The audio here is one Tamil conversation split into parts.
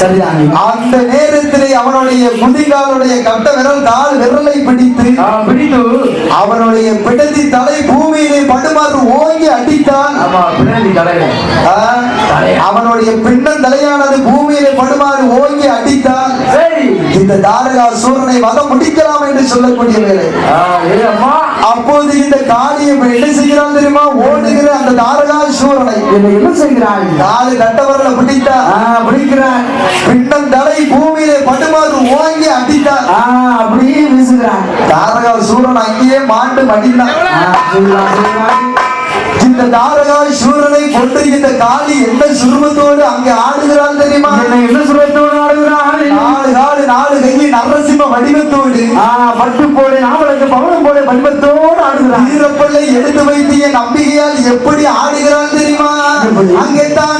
சரிதான்? அந்த நேரத்திலே அவனுடைய முதிகாலுடைய கட்ட விரல் கால் விரலை பிடித்து பிடித்து. அவனுடைய பிடத்தி தலை பூமியிலே படுமாறு ஓங்கி அடித்தான். அவனுடைய பின்னன் தலையானது பூமியிலே படுமாறு ஓங்கி அடித்தான். இந்த தாரகா சூரனை வதம் முடிக்கலாம் என்று சொல்லக்கூடிய வேலை அப்போது இந்த காளியை என்ன செய்கிறான் தெரியுமா? ஓடுகிற அந்த தாரகா சூரனை என்ன என்ன செய்கிறாள் நாலு கட்டவர்களை பிடித்தா ஆ, பிடிக்கிறாள் பின்னம் தலை பூமியிலே படுமாறு ஓங்கி அடித்தான் ஆ, அப்படியே வீசுகிறாள் தாரகா சூரன் அங்கேயே மாண்டு மடிந்தான். செய்கிறாள், செய்கிறாள். இந்த தாரகா சூரனை கொண்டு இந்த காளி எந்த சுருமத்தோடு அங்கே ஆடுகிறாள் தெரியுமா? என்ன என்ன சுரத்தோடு ஆடுகிறாள் நாலு காடு நாலு கையில் நரசிம்ம வடிவத்தோடு பட்டு போடு நாவலுக்கு பவனம் போடு வடிவத்தோடு ஆடுகிறாள் வீரப்பிள்ளை எடுத்து வைத்திய நம்பிக்கையால் எப்படி ஆடுகிறாள் தெரியுமா? அங்கே தாண்டவம்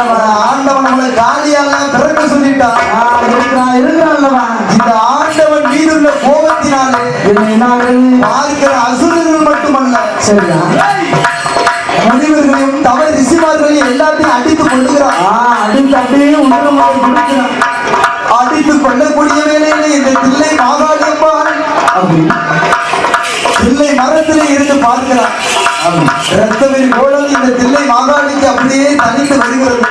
மாட்டேங்கிறல்லவா ஆண்டவன் நம்மளை காளியால பிறக்க சொல்லிட்டான். இருக்கிறான் இருக்கிறான்லவா இந்த ஆண்டவன் மீதுள்ள கோபத்தினாலே? பார்க்கிற அசுரர்கள் மட்டுமல்ல. சரியா? முனிவர்களையும் தவ ரிஷிமார்களையும் எல்லாத்தையும் அடித்து கொள்ளுகிறான் அடுத்து அப்படியே உணரமாக கொடுக்கிறான் அடித்து கொள்ளக்கூடிய வேலையில இந்த தில்லை மாகாளியம்மாள் தில்லை மரத்திலே இருந்து பார்க்கிறான் ரத்தவெறி கோலம் இந்த தில்லை மாகாளிக்கு அப்படியே தனித்து வருகிறது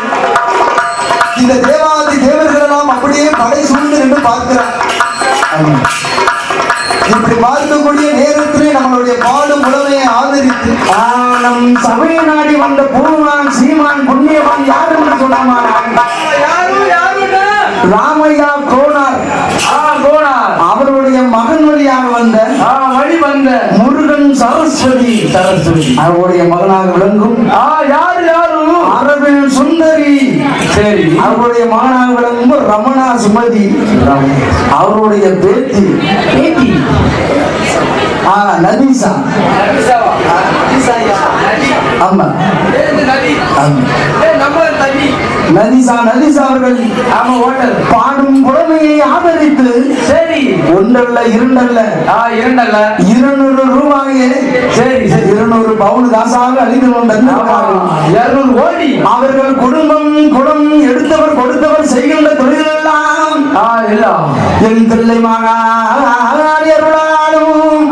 இந்த தேவாதி தேவர்கள் எல்லாம் அப்படியே படை சூழ்ந்து நின்று பார்க்கிறான் இப்படி பார்க்கக்கூடிய நேரத்திலே நம்மளுடைய பாடும் புலமையை ஆதரித்து நம் சபையை நாடி வந்த பூர்வான் சீமான் புண்ணியவான் யார் என்று சொன்னாமா ராமையா கோனார். அவருடைய மகன் வழியாக வந்த வழி வந்த முருகன் சரஸ்வதி. சரஸ்வதி. அவருடைய மகனாக விளங்கும். ஆ யாரு அரவில் சுந்தரி. சரி. அவருடைய விளங்கும் ரமணா சுமதி. அவருடைய பேத்தி. பேட்டி ஆ நதீசா ஆமா. நதீசா நதீசா அவர்கள் ஆமா ஓட்டல். பாடும் புலமையை ஆதரித்து சரி. ஒன்றல்ல இரண்டல்ல. இரண்டல்ல. இருநூறு ரூபாயை. சரி இருநூறு பவுன் காசாக அளித்து கொண்டிருந்தார்கள் இருநூறு கோடி. அவர்கள் குடும்பம் குடம் எடுத்தவர் கொடுத்தவர் செய்கின்ற தொழிலெல்லாம் என் பிள்ளை மகாரும்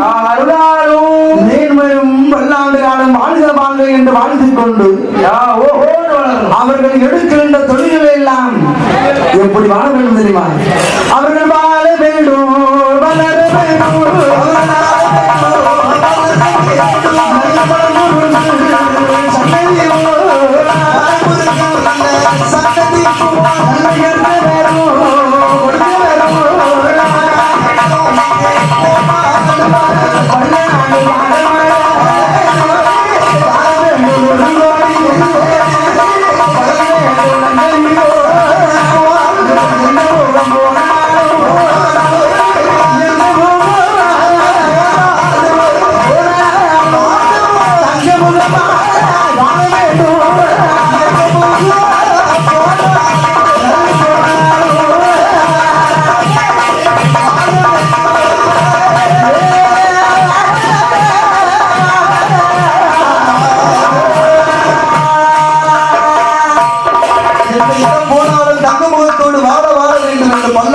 ஆ அருளாலும் நேர்மையும் பல்லாண்டு காலம் வாழ்க வாழ்க என்று வாழ்த்திக் கொண்டு ஓஹோ. அவர்கள் எடுக்கின்ற தொழில்களை எல்லாம் எப்படி வாழ வேண்டும் தெரியுமா அவர்கள் வாழ வேண்டும் வளர வேண்டும்.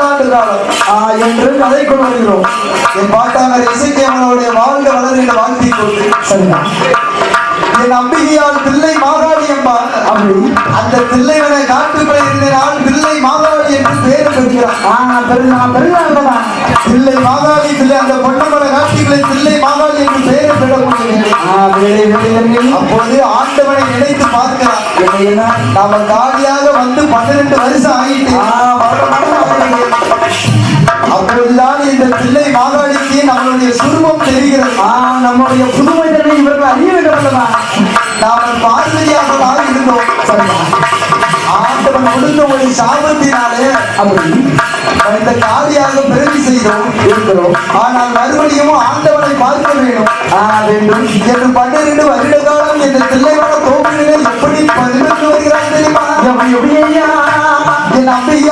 வேண்டும் என்று கதை கொண்டு வருகிறோம் என் பாட்டாளர் இசைக்கேமனுடைய வாழ்க வளர என்று கொண்டு சரிதான் என் அம்பிகையால் தில்லை மாகாளி என்பார். அப்படி? அந்த தில்லைவனை காட்டுக்குள்ளே இருந்தனால் தில்லை மாகாளி என்று பெயர் பெறுகிறான் தில்லை மாகாளி தில்லை அந்த பொன்னமலை காட்டுக்குள்ளே தில்லை மாகாளி என்று பெயர் வேலை அப்போது ஆண்டவனை நினைத்து பார்க்கிறான் நாம காலியாக வந்து பன்னிரண்டு வருஷம் ஆகிட்டு. அப்பொழுதுதான் இந்த தில்லை மாகாளிக்கு நம்மளுடைய சுருபம் தெரிகிறது நம்முடைய புதுமை தன்மை இவர்கள் அறிய வேண்டும் நாம பார்வதியாக இருந்தோம் ஆண்டவன் கொடுத்த ஒரு சாபத்தினாலே அப்படி இந்த காலியாக பிறவி செய்தோம். இருக்கிறோம். ஆனால் மறுபடியும் ஆண்டவனை பார்க்க வேண்டும். வேண்டும். என்று பன்னிரண்டு வருட காலம் இந்த தில்லைவன தோப்பிலே எப்படி பதினெட்டு வருகிறான் தெரியுமா? என் அம்பியால்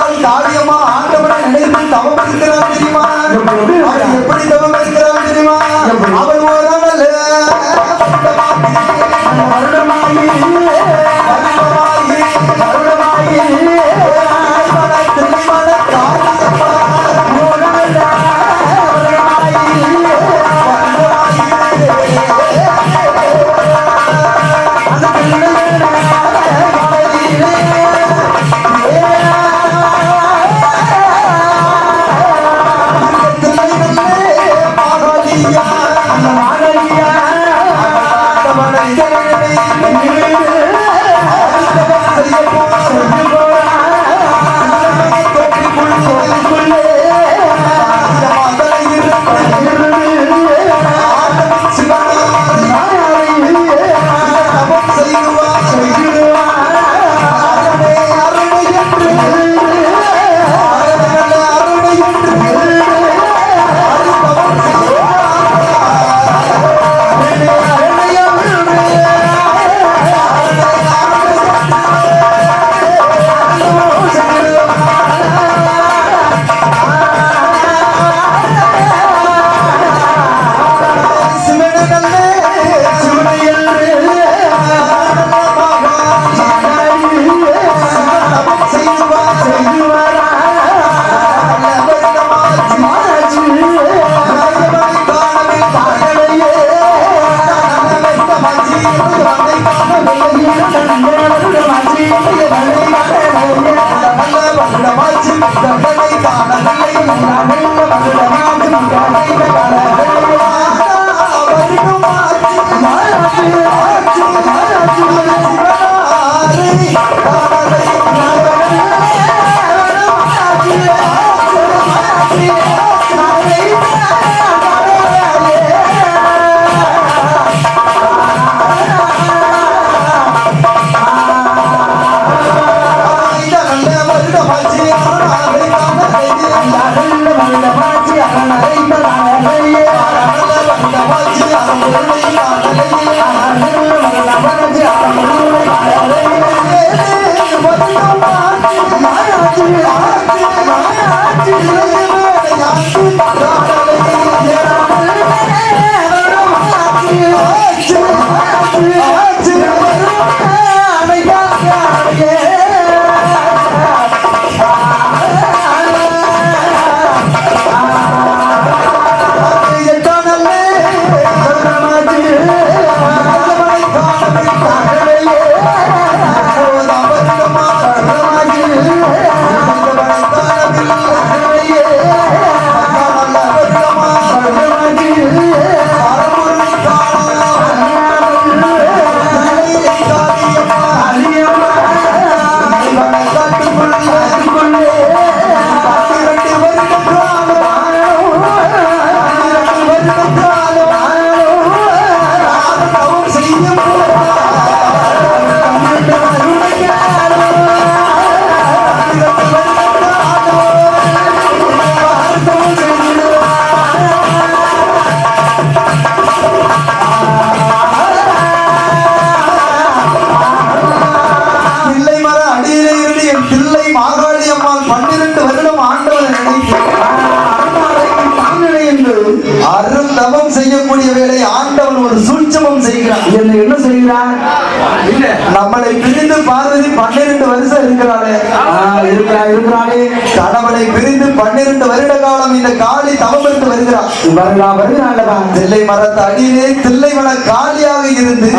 இரண்டு வருட காலம் இந்த காளி தவம் வருகிறான் வருகிறா வருகிறாளப்பா தில்லை மரத்து அடியிலே தில்லை மல காலியாக இருந்து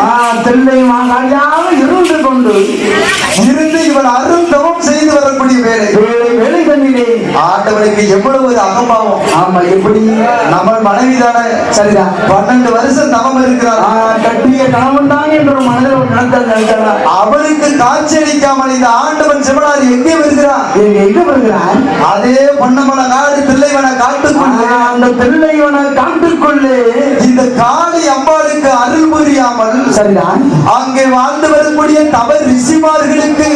தில்லை மாகாளியாக இருந்து கொண்டு இருந்து அரும் தவம் செய்து வரக்கூடிய வேலை. வேலை வேலை ஆண்டவனுக்கு எவ்வளவு அகம்பாவம். ஆமா எப்படி? நம்ம மனைவி தானே. சரிதான் பன்னெண்டு வருஷம் தவம் இருக்கிறார் கட்டிய கணவன் தான் என்ற மனதில் ஒரு நினைத்தல் நினைத்தா அவளுக்கு காட்சி அளிக்காமல் இந்த ஆண்டவன் சிவனார் எங்கே வருகிறான் எங்க வருகிறான் அதே பொன்னமல நாடு தில்லைவன காட்டுக்குள்ளே. ஆ, அந்த பிள்ளைவனை காட்டுக்குள்ளே இந்த காளி அம்பாளுக்கு அருள் புரியாமல் சரிதான் அங்கே வாழ்ந்து வரக்கூடிய தவ ரிஷிமார்களுக்கு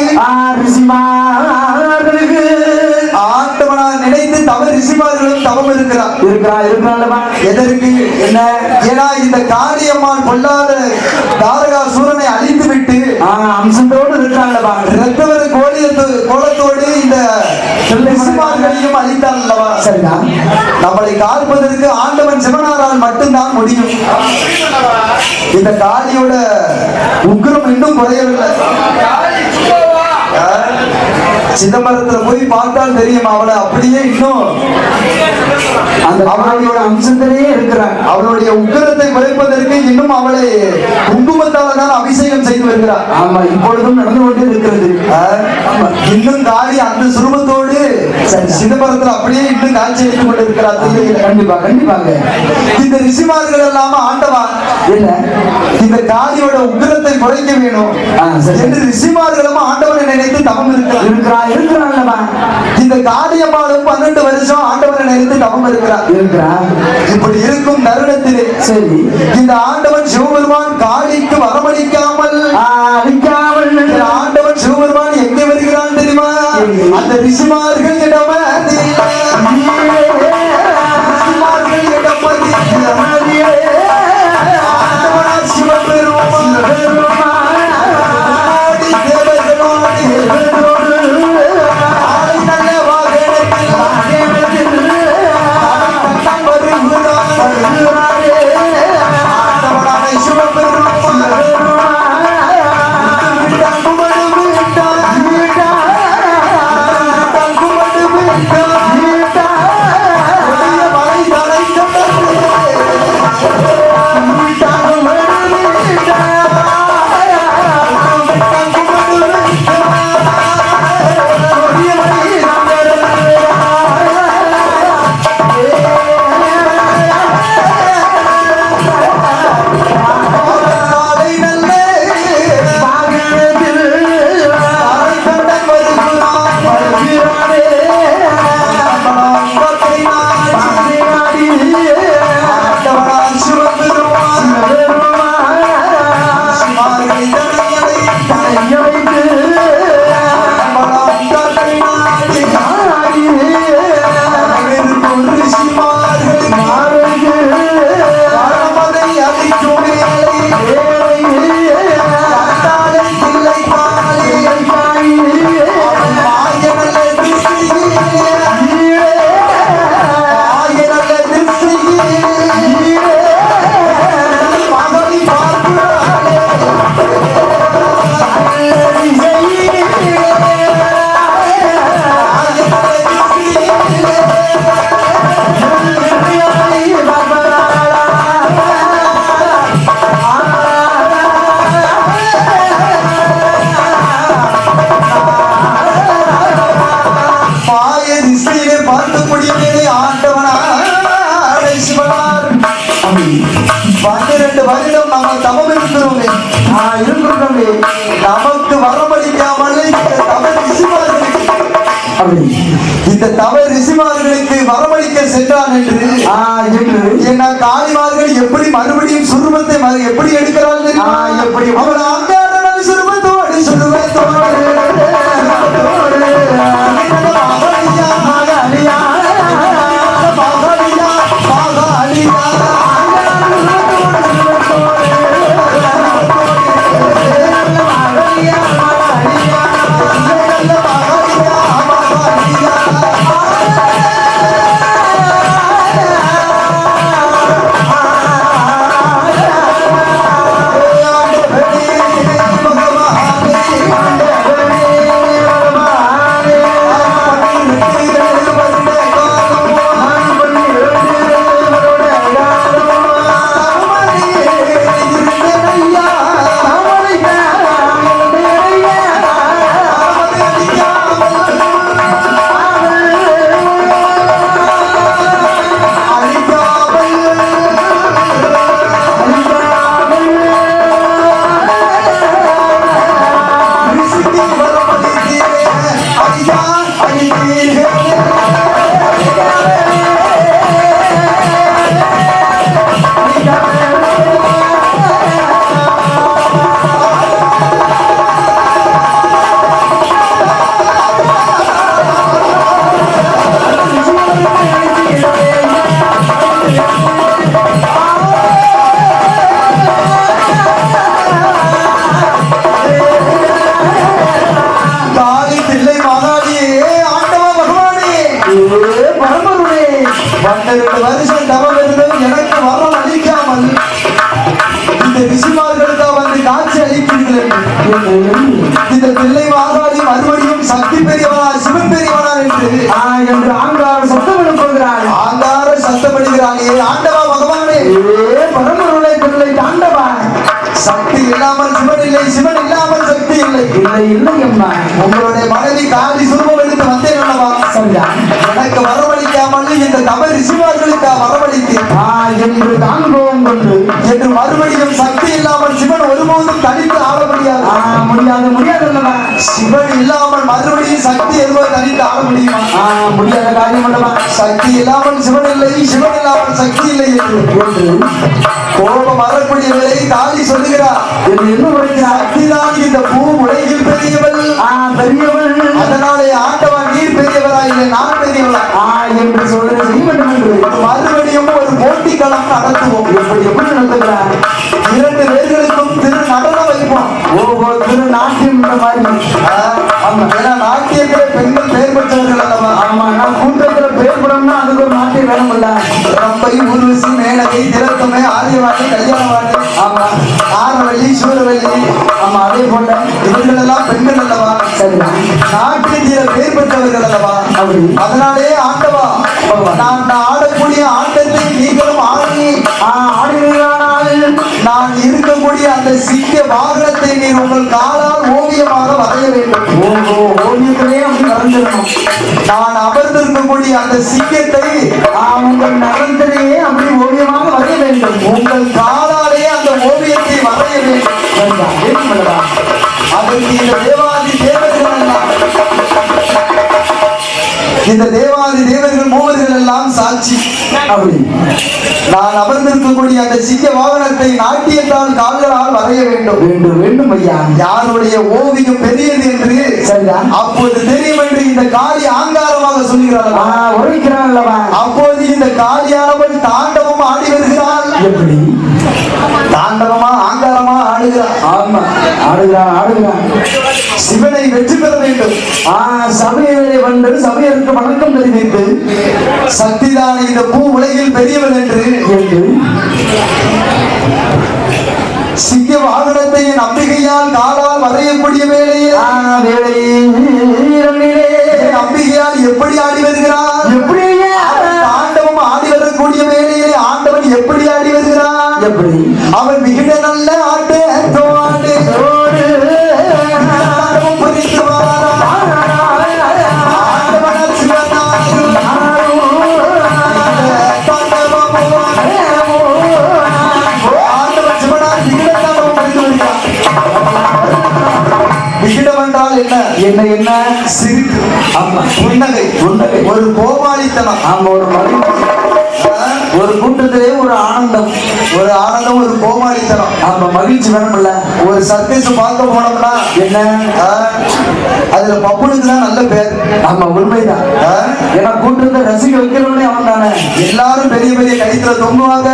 ரிஷிமார்களுக்கு. ஆண்டவனார் நினைத்து தவ ரிஷிமார்களும் தவம் இருக்கிறார். இருக்கிறா இருக்கிறாளப்பா எதற்கு? என்ன? ஏன்னா இந்த காளியம்மாள் பொல்லாத தாரகா சூரனை அழித்து விட்டு அம்சத்தோடு இருக்கிறாளப்பா ரத்தவர கோலியத்து கோலத்தோடு இந்த ரிஷிமார்களையும் அல்லவா சரிதான் நம்மளை காப்பதற்கு ஆண்டவன் சிவனாரால் மட்டும்தான் முடியும். இந்த காளியோட உக்கிரம் இன்னும் குறையவில்லை? சிதம்பரத்துல போய் பார்த்தால் தெரியும் அவளை அப்படியே இன்னும் அந்த அவளுடைய அம்சத்திலேயே இருக்கிறான். அவளுடைய உக்கிரத்தை குறைப்பதற்கு இன்னும் அவளை குங்குமத்தால தான் அபிஷேகம் செய்து வருகிறார் ஆமா இப்பொழுதும் நடந்து கொண்டே இருக்கிறது? இன்னும் காளி அந்த சுரூபத்தோடு சிதம்பரத்துல அப்படியே இன்னும் காட்சி அளித்துக் கொண்டிருக்கிறார். கண்டிப்பா கண்டிப்பாங்க இந்த ரிஷிமார்கள் எல்லாம் ஆண்டவா என்ன இந்த காளியோட உக்கிரத்தை குறைக்க வேணும். என்று ரிஷிமார்களும் ஆண்டவனை நினைத்து தவம் இருக்கிறார் இருக்கிறா இருக்கிறான்லப்பா இந்த காளியம்மாளும் பன்னெண்டு வருஷம் ஆண்டவனை நினைத்து தவம் இருக்கிறார். இருக்கிறா இப்படி இருக்கும் தருணத்திலே சரி. இந்த ஆண்டவன் சிவபெருமான் காளிக்கு வரமளிக்காமல் நின்ற ஆண்டவன் சிவபெருமான் எங்கே வருகிறான் தெரியுமா? அந்த ரிஷிமார்கள் இடம் ஆ, எப்படி? அவள் அங்காரனால் ஆங்கார சத்தம் எழுப்புகிறாள் ஆங்கார ஆண்டவா பகவானே. ஏ பரமருடைய பிள்ளை தாண்டவா? சக்தி இல்லாமல் சிவன் இல்லை சிவன் இல்லாமல் சக்தி இல்லை. இல்லை இல்லை அம்மா. உங்களுடைய மனைவி காளி சுருபம் எடுத்து வந்தேன் அல்லவா? சரியா எனக்கு வரவழைக்காமல் இந்த தவ ரிஷிமார்களுக்கு வரவழைத்தேன். என்று தாங்குவோம் கொண்டு. என்று மறுபடியும் சக்தி இல்லாமல் சிவன் ஒருபோதும் தனித்து ஆள முடியாது முடியாது முடியாது சிவன் இல்லாமல் மறுபடியும் சக்தி எதுவும் தனித்து ஆள முடியுமா முடியாத காரியம் அல்லவா? சக்தி இல்லாமல் சிவன் இல்லை சிவன் இல்லாமல் சக்தி இல்லை என்று. கோபம் வரக்கூடிய வேலை காளி சொல்லுகிறார் என்ன உரைக்கிறார் சக்திதான் இந்த பூ உலகில் பெரியவள். பெரியவள். அதனாலே ஆண்டவன் நீர் பெரியவரா இல்லை நான் பெரியவளா? என்று என்று மறுபடியும் ஒரு போட்டி களம் நடத்துவோம். எப்படி எப்படி நடத்துகிறார்? இரண்டு பேர்களுக்கும் திரு நடனம் வைப்போம். ஒவ்வொரு திரு நாட்டியம் இந்த மாதிரி. ஏன்னா நாட்டியத்துல பெண்கள் பெயர் பெற்றவர்கள் அல்லவா? ஆமா. நான் கூட்டத்துல பெயர் படம்னா அதுக்கு ஒரு நாட்டியம் வேணும் வேணும்ல ரம்பை ஊர்வசி மேனகை திலக்கமே ஆரியவாணி கல்யாணவாணி ஆமா. ஆரவள்ளி சூரவள்ளி. ஆமா அதே போல இவர்கள் எல்லாம் பெண்கள் அல்லவா? சரி நாட்டியத்தில பெயர் பெற்றவர்கள் அல்லவா? அப்படி. நான் அமர்ந்திருக்கக்கூடிய அந்த சிங்கத்தை உங்கள் நலத்திலேயே அப்படி ஓவியமாக வரைய வேண்டும். உங்கள் காலாலேயே அந்த ஓவியத்தை வரைய வேண்டும் அதற்கு இந்த தேவாதி தேவர்கள் இந்த தேவாதி தேவர்கள் சாட்சி அப்படி. நான் அமர்ந்திருக்கக்கூடிய அந்த சிங்க வாகனத்தை நாட்டியத்தால் கால்களால் வரைய வேண்டும். வேண்டும் வேண்டும் ஐயா. யாருடைய ஓவியம் பெரியது என்று சரிதான். அப்போது தெரியும் என்று இந்த காளி ஆங்காரமாக அல்லவா? அப்போது இந்த காளியானவள் தாண்டவம் ஆடி வருகிறாள். எப்படி? தாண்டவமா ஆங்காரமா ஆடுகிறாள் ஆமா ஆடுகிறான் ஆடுகிறான் சிவனை வெற்றி பெற வேண்டும். ஆ சபையிலே வந்து சபையருக்கு வணக்கம் தெரிவித்து சக்திதான் இந்த பூ உலகில் பெரியவள் என்று சிங்க வாகனத்தை என் அம்பிகையால் காலால் வரையக்கூடிய என் அம்பிகையால் எப்படி ஆடி வருகிறார்? எப்படி? ஐயா? தாண்டவம் ஆடி வரக்கூடிய வேளையிலே ஆண்டவன் எப்படி ஆடி வருகிறான்? எப்படி? அவன் மிக நல்ல சிரிப்பு. ஆமா. புன்னகை. புன்னகை. ஒரு கோமாளித்தனம் ஆமா ஒரு மகிழ்ச்சி ஒரு கூட்டத்திலே ஒரு ஆனந்தம். ஒரு ஆனந்தம் ஒரு கோமாளித்தனம் ஆமா மகிழ்ச்சி வேணும்ல. ஒரு சர்க்கஸ் பார்க்க போனோம்னா என்ன? அதுல பப்புனுக்கு தான் நல்ல பேர். ஆமா உண்மைதான். ஏன்னா கூட்டத்தை ரசிக்க வைக்கிறவனே அவன் தானே. எல்லாரும் பெரிய பெரிய கைத்துல தொங்குவாங்க.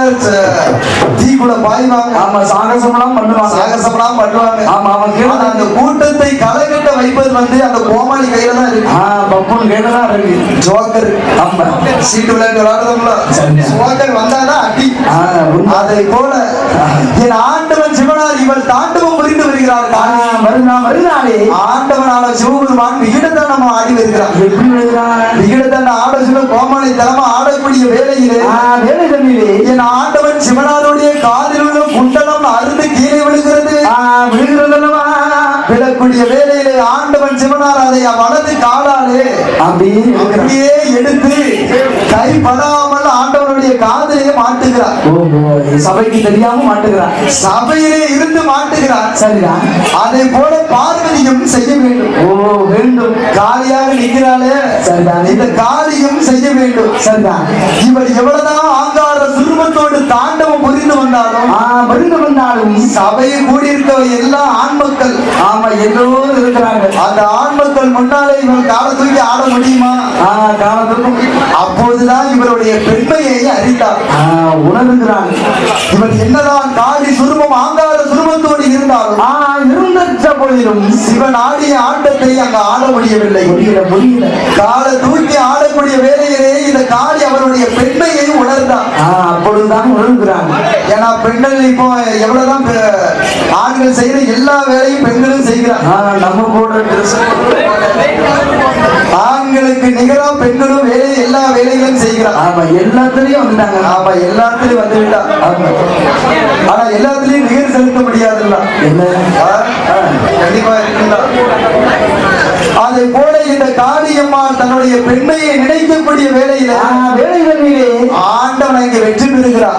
தீக்குள்ள பாய்வாங்க. ஆமா சாகசம்லாம் பண்ணுவாங்க. சாகசம்லாம் பண்ணுவாங்க. ஆமா அவன் அந்த கூட்டத்தை களைகட்ட வைப்பது வந்து அந்த கோமாளி கையில தான் இருக்கு. ஆ பப்புன் கேட்டதான் இருக்கு. ஜோக்கர். ஆமா. சீட்டு விளையாட்டு விளையாடுறோம்ல சரிங்க. ஜோக்கர் வந்தாதான் அடி. அதை போல என் ஆண்டவன் சிவனார் இவள் தாண்டவம் புரிந்து வருகிறார். ஆ, வருதா வருதாடே ஆண்டவனான சிவபெருமான் விகிடத்தனம் ஆடி வருகிறார். எப்படி வருகிறான்? விகிடத்தன ஆட சொல்ல கோமாளி தலமா ஆடக்கூடிய வேளையிலே ஆ, வேலை தண்ணிலே என் ஆண்டவன் சிவனாருடைய காதில் உள்ள குண்டலம் அருந்து கீழே விழுகிறது. ஆ, விழக்கூடிய வேளையிலே ஆண்டவன் சிவனார் அதை வலது காலாலே அப்படியே. அப்படியே எடுத்து கை படாமல் ஆண்டவனுடைய காதிலே மாட்டுகிறார். சபைக்கு தெரியாம மாட்டுகிறான் சபையிலே இருந்து மாட்டுகிறார். சரிதான் அதை போல பார்வதியும் செய்ய வேண்டும். ஓ வேண்டும். காலியாக நிற்கிறாளே. சரிதான். இந்த காலியும் செய்ய வேண்டும். சரிதான் இவர் எவ்வளவுதான் ஆங்கார சுருமத்தோடு தாண்டவம் புரிந்து வந்தாலும் ஆ மருந்து வந்தாலும் சபையில் கூடியிருக்க எல்லா ஆண் மக்கள். ஆமா எல்லோரும் இருக்கிறாங்க. அந்த ஆண் மக்கள் முன்னாலே இவர் காலை தூக்கி ஆட முடியுமா? ஆ காலத்துக்கும் அப்போதுதான் இவருடைய பெண்மையை அறிந்தார். ஆ உணர்கிறாங்க. இவர் என்னதான் காடி சுருமம் ஆங்கார சுருமத்தோடு இருந்தாலும் போதிலும் சிவன் ஆடிய ஆட்டத்தை அங்க ஆட முடியவில்லை. முடியல முடியல. காலை தூக்கி ஆடக்கூடிய வேலையிலே இந்த காளி அவருடைய பெண்மையை உணர்ந்தார் ஆ அப்பொழுதுதான் உணர்கிறாங்க ஏன்னா பெண்கள் இப்போ எவ்வளவுதான் ஆண்கள் செய்யற எல்லா வேலையும் பெண்களும் செய்கிறார் ஆ நம்ம போடுற ட்ரெஸ் ஆண்களுக்கு நிகரா பெண்களும் வேலை எல்லா வேலைகளும் செய்கிறார் ஆமா எல்லாத்துலயும் வந்துட்டாங்க. ஆமா எல்லாத்துலயும் வந்து விட்டா ஆமா. ஆனா எல்லாத்துலயும் நிகர் செலுத்த முடியாதுல்ல. என்ன? கண்டிப்பா அதை போல இந்த காளியம்மாள் தன்னுடைய பெண்மையை நினைக்கக்கூடிய வேலையில ஆ, வேலை தண்ணிலே ஆண்டவன் இங்க வெற்றி பெறுகிறார்.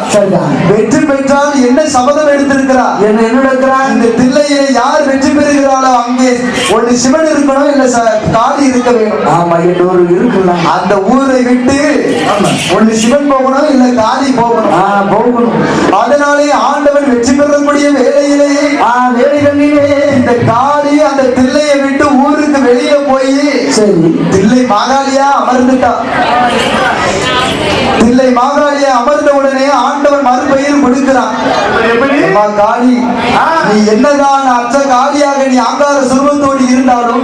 வெற்றி பெற்றால் என்ன சபதம் எடுத்திருக்கிறார்? என்ன நடக்கிறான் இந்த தில்லையில யார் வெற்றி பெறுகிறாளோ அங்கே ஒன்று சிவன் இருக்கணும் இல்ல காளி இருக்க வேணும் ஆமா இன்னொரு இருக்குல்ல. அந்த ஊரை விட்டு ஒன்று சிவன் போகணும் இல்ல காளி போகணும். போகணும். அதனாலே ஆண்டவன் வெற்றி பெறக்கூடிய வேலையிலேயே ஆ வேலை தண்ணிலே இந்த காளி அந்த தில்லையை விட்டு ஊருக்கு வெளியில போய் சரி தில்லை மாகாளியா அமர்ந்துட்டா தில்லை மாகாளியா அமர்ந்த உடனே ஆண்டவன் மறுபெயர் கொடுக்கிறான் அம்மா காளி நீ என்னதான் அச்ச காளியாக நீ ஆங்கார சுருவத்தோடு இருந்தாலும்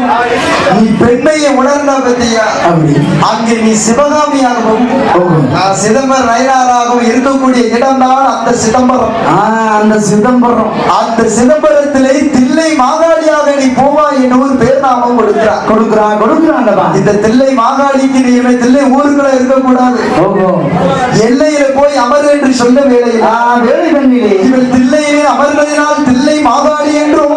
நீ பெண்மையை உணர்ந்த பத்தியா? அப்படி. அங்கே நீ சிவகாமியாகவும் நான் சிதம்பர நயனாராகவும் இருக்கக்கூடிய இடம்தான் அந்த சிதம்பரம். அந்த சிதம்பரம். அந்த சிதம்பரத்திலே தில்லை மாகாளியாக நீ போவா ஒரு பேர் நாமம் கொடுக்கிறார் கொடுக்குறான். கொடுக்குறாங்கப்பா. இந்த தில்லை மாகாளிக்கு நீ தில்லை ஊருக்குள்ள இருக்கக்கூடாது. எல்லையில போய் அமர் என்று சொல்ல வேலையில் வேலை தண்ணிலே இவள் தில்லையிலே அமர்ந்ததினால் தில்லை மாகாளி என்றும்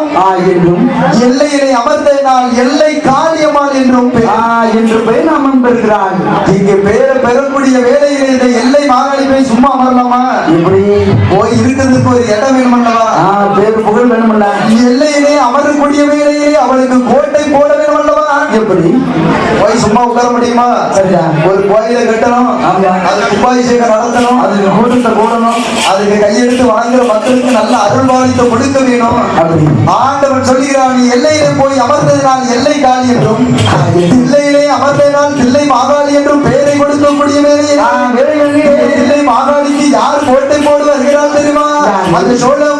என்றும். எல்லையிலே அமர்ந்ததினால் எல்லை காளியம்மாள் என்றும் பெயர். ஆ என்று பெயர் நாம் பெறுகிறான் இங்கு பேர பெறக்கூடிய வேலையிலே இந்த எல்லை மாகாளி போய் சும்மா அமரலாமா? எப்படி? போய் இருக்கிறதுக்கு ஒரு இடம் வேணுமல்லவா? பேர் புகழ் வேணும்ல எல்லையிலே அமரக்கூடிய வேலையிலே அவளுக்கு கோட்டை போட வேணுமல்லவா? எப்படி? போய் சும்மா உட்கார முடியுமா? சரியா. ஒரு கோயிலை கட்டணும். அது கும்பாபிஷேகம் நடத்தணும். அதுக்கு கூட்டத்தை கூடணும் அதுக்கு கையெடுத்து வணங்குற மக்களுக்கு நல்ல அருள்வாளித்த கொடுக்க வேணும். அப்படி. ஆண்டவன் சொல்கிறான் நீ எல்லையிலே போய் அமர்ந்ததினால் எல்லை காளி என்றும் தில்லையிலே அமர்ந்ததினால் தில்லை மாகாளி என்றும் பெயரை கொடுக்கக்கூடிய வேலையை தில்லை மாகாளிக்கு யார் கோட்டை போடு வருகிறார் தெரியுமா அந்த சோழமுடி